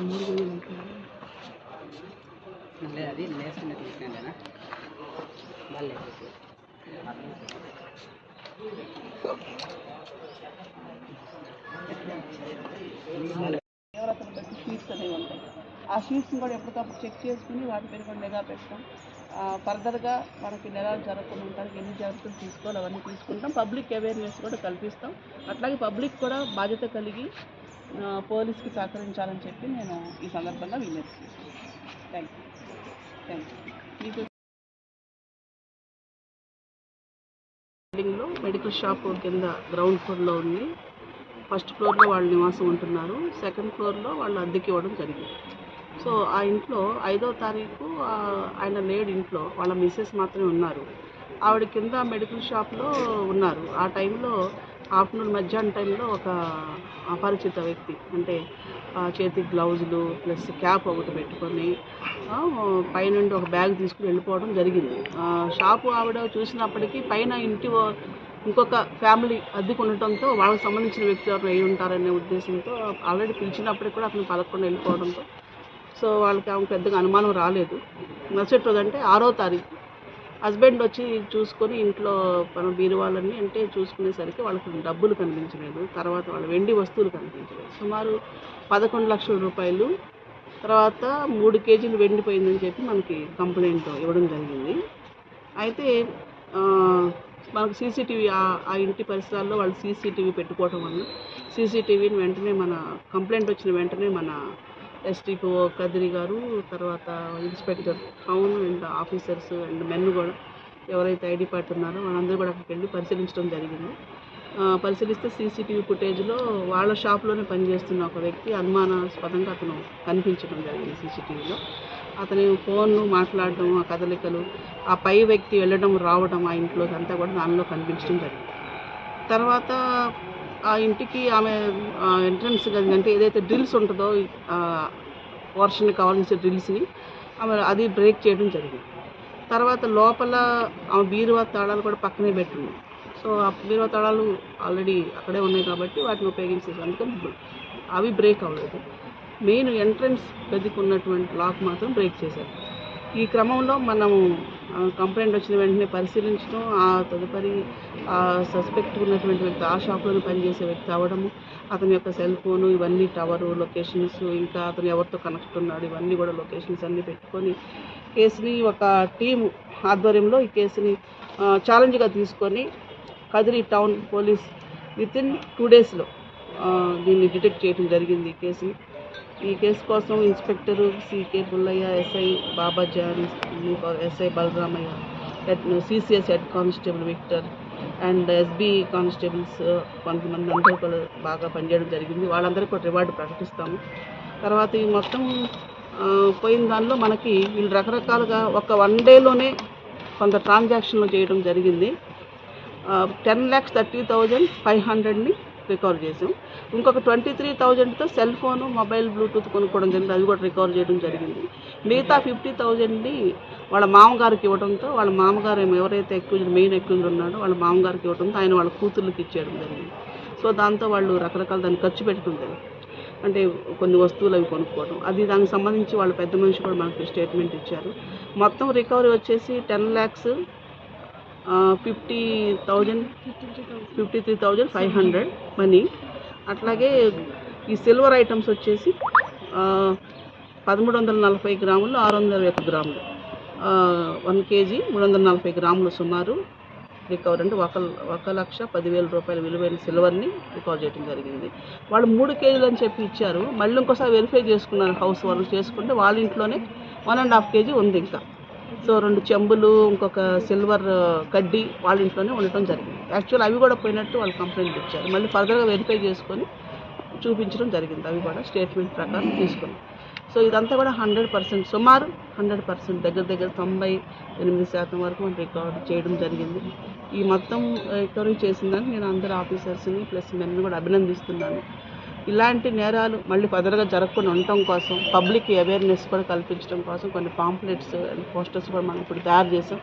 మూడు అది లేకుండా తీసుకెళ్ళానా ఎవరతను బట్టి షీట్స్ అనేవి ఉంటాయి ఆ షీట్స్ని కూడా ఎప్పటికప్పుడు చెక్ చేసుకుని వాటి మీద కూడా నిఘా పెట్టడం ఫర్దర్గా మనకి నెలలు జరగకుండా ఉండడానికి ఎన్ని జాగ్రత్తలు తీసుకోవాలి అవన్నీ తీసుకుంటాం. పబ్లిక్ అవేర్నెస్ కూడా కల్పిస్తాం. అట్లాగే పబ్లిక్ కూడా బాధ్యత కలిగి పోలీస్కి సహకరించాలని చెప్పి నేను ఈ సందర్భంగా విజ్ఞప్తి థ్యాంక్ యూ థ్యాంక్ యూ బిల్డింగ్లో మెడికల్ షాప్ కింద గ్రౌండ్ ఫ్లోర్లో ఉంది. ఫస్ట్ ఫ్లోర్లో వాళ్ళు నివాసం ఉంటున్నారు. సెకండ్ ఫ్లోర్లో వాళ్ళు అద్దెకి ఇవ్వడం జరిగింది. సో ఆ ఇంట్లో ఐదో తారీఖు ఆయన లేడు ఇంట్లో. వాళ్ళ మిస్సెస్ మాత్రమే ఉన్నారు. ఆవిడ కింద మెడికల్ షాప్లో ఉన్నారు. ఆ టైంలో ఆఫ్టర్నూన్ మధ్యాహ్నం టైంలో ఒక అపరిచిత వ్యక్తి అంటే చేతికి గ్లౌజులు ప్లస్ క్యాప్ ఒకటి పెట్టుకొని పైనుండి ఒక బ్యాగ్ తీసుకుని వెళ్ళిపోవడం జరిగింది. షాపు ఆవిడ చూసినప్పటికీ పైన ఇంటి ఇంకొక ఫ్యామిలీ అద్దెకు ఉండటంతో వాళ్ళకి సంబంధించిన వ్యక్తి ఎవరు అయి ఉంటారనే ఉద్దేశంతో ఆల్రెడీ పిలిచినప్పటికి కూడా అతను పలకకుండా వెళ్ళిపోవడంతో సో వాళ్ళకి ఆమె పెద్దగా అనుమానం రాలేదు. మరుసటి ఆరో తారీఖు హస్బెండ్ వచ్చి చూసుకొని ఇంట్లో మన బీరువాళ్ళని అంటే చూసుకునేసరికి వాళ్ళకి డబ్బులు కనిపించలేదు. తర్వాత వాళ్ళ వెండి వస్తువులు కనిపించలేదు. సుమారు పదకొండు లక్షల రూపాయలు. తర్వాత మూడు కేజీలు వెండిపోయిందని చెప్పి మనకి కంప్లైంట్ ఇవ్వడం జరిగింది. అయితే మనకు సీసీటీవీ ఆ ఇంటి పరిసరాల్లో వాళ్ళు సీసీటీవీ పెట్టుకోవటం వల్ల సీసీటీవీని వెంటనే మన కంప్లైంట్ వచ్చిన వెంటనే మన ఎస్టీపీఓ కదిరి గారు తర్వాత inspector town and officers and men కూడా ఎవరైతే ఐడి పార్టీ ఉన్నారో వాళ్ళందరూ కూడా అక్కడికి వెళ్ళి పరిశీలించడం జరిగింది. పరిశీలిస్తే సీసీటీవీ ఫుటేజ్లో వాళ్ళ షాప్లోనే పనిచేస్తున్న ఒక వ్యక్తి అనుమానాస్పదంగా అతను కనిపించడం జరిగింది సీసీటీవీలో. అతని ఫోన్ మాట్లాడడం ఆ కదలికలు ఆ పై వ్యక్తి వెళ్ళడం రావడం ఆ ఇంట్లోకి అంతా కూడా దానిలో కనిపించడం జరిగింది. తర్వాత ఆ ఇంటికి ఆమె ఎంట్రన్స్ గది అంటే ఏదైతే డ్రిల్స్ ఉంటుందో వర్షన్కి కావాల్సిన డ్రిల్స్ని ఆమె అది బ్రేక్ చేయడం జరిగింది. తర్వాత లోపల ఆమె బీరువా తాళాలు కూడా పక్కనే పెట్టింది. సో ఆ బీరువా తాళాలు ఆల్రెడీ అక్కడే ఉన్నాయి కాబట్టి వాటిని ఉపయోగించేసి. అందుకని అవి బ్రేక్ అవ్వలేదు. మెయిన్ ఎంట్రన్స్ గదికి ఉన్నటువంటి లాక్ మాత్రం బ్రేక్ చేశారు. ఈ క్రమంలో మనము కంప్లైంట్ వచ్చిన వెంటనే పరిశీలించడం ఆ తదుపరి ఆ సస్పెక్ట్ ఉన్నటువంటి వ్యక్తి ఆ షాప్లోనే పనిచేసే వ్యక్తి అవ్వడము అతని యొక్క సెల్ ఫోను ఇవన్నీ టవరు లొకేషన్స్ ఇంకా అతను ఎవరితో కనెక్ట్ ఉన్నాడు ఇవన్నీ కూడా లొకేషన్స్ అన్నీ పెట్టుకొని కేసుని ఒక టీము ఆధ్వర్యంలో ఈ కేసుని ఛాలెంజ్గా తీసుకొని Kadiri town police within two డేస్లో దీన్ని డిటెక్ట్ చేయడం జరిగింది ఈ కేసుని. ఈ కేసు కోసం inspector CK Pullaiah SI Baba Jan SI Balaramaiah head CCS head constable Victor and SB constables కొంతమంది అందరూ కూడా బాగా పనిచేయడం జరిగింది. వాళ్ళందరికీ కూడా రివార్డు ప్రకటిస్తాము. తర్వాత ఈ మొత్తం పోయిన దానిలో మనకి వీళ్ళు రకరకాలుగా ఒక వన్ డేలోనే కొంత ట్రాన్సాక్షన్లు చేయడం జరిగింది. Ten lakhs thirty thousand five హండ్రెడ్ని recover చేసాం. ఇంకొక ట్వంటీ త్రీ థౌజండ్తో సెల్ ఫోను మొబైల్ బ్లూటూత్ కొనుక్కోవడం జరిగింది. అది కూడా రికవర్ చేయడం జరిగింది. మిగతా ఫిఫ్టీ థౌజండ్ని వాళ్ళ మామగారికి ఇవ్వడంతో వాళ్ళ మామగారు ఎవరైతే ఎక్కువ మెయిన్ అక్యూజ్డ్ ఉన్నాడో వాళ్ళ మామగారికి ఇవ్వడంతో ఆయన వాళ్ళ కూతుర్లకి ఇచ్చేయడం జరిగింది. సో దాంతో వాళ్ళు రకరకాల దాన్ని ఖర్చు పెట్టడం జరిగింది. అంటే కొన్ని వస్తువులు అవి కొనుక్కోవడం. అది దానికి సంబంధించి వాళ్ళ పెద్ద మనిషి కూడా మనకి స్టేట్మెంట్ ఇచ్చారు. మొత్తం రికవరీ వచ్చేసి ten lakhs fifty thousand fifty three thousand five hundred money. అట్లాగే ఈ సిల్వర్ ఐటమ్స్ వచ్చేసి పదమూడు వందల నలభై గ్రాములు ఆరు వందల ఒక గ్రాములు. వన్ కేజీ మూడు వందల నలభై గ్రాములు సుమారు రికవర్ అంటే ఒక ఒక లక్ష పదివేల రూపాయల విలువైన సిల్వర్ని రికవర్ చేయడం జరిగింది. వాళ్ళు మూడు కేజీలు అని చెప్పి ఇచ్చారు. మళ్ళీ ఇంకోసారి వెరిఫై చేసుకున్నారు హౌస్ వాళ్ళు చేసుకుంటే వాళ్ళ ఇంట్లోనే వన్ అండ్ హాఫ్ కేజీ ఉంది ఇంకా. సో రెండు చెంబులు ఇంకొక సిల్వర్ కడ్డీ వాళ్ళ ఇంట్లోనే ఉండటం జరిగింది. యాక్చువల్ అవి కూడా పోయినట్టు వాళ్ళు కంప్లైంట్ ఇచ్చారు. మళ్ళీ ఫర్దర్గా వెరిఫై చేసుకొని చూపించడం జరిగింది. అవి కూడా స్టేట్మెంట్ ప్రకారం తీసుకుని సో ఇదంతా కూడా హండ్రెడ్ పర్సెంట్ సుమారు హండ్రెడ్ పర్సెంట్ దగ్గర దగ్గర తొంభై ఎనిమిది శాతం వరకు మనం రికార్డ్ చేయడం జరిగింది. ఈ మొత్తం రికవరీ చేసిందని నేను అందరు ఆఫీసర్స్ని ప్లస్ మెన్ను కూడా అభినందిస్తున్నాను. ఇలాంటి నేరాలు మళ్ళీ ఫర్దర్గా జరగకుండా ఉండటం కోసం పబ్లిక్ అవేర్నెస్ కూడా కల్పించడం కోసం కొన్ని పాంప్లెట్స్ పోస్టర్స్ కూడా మనం ఇప్పుడు తయారు చేసాం.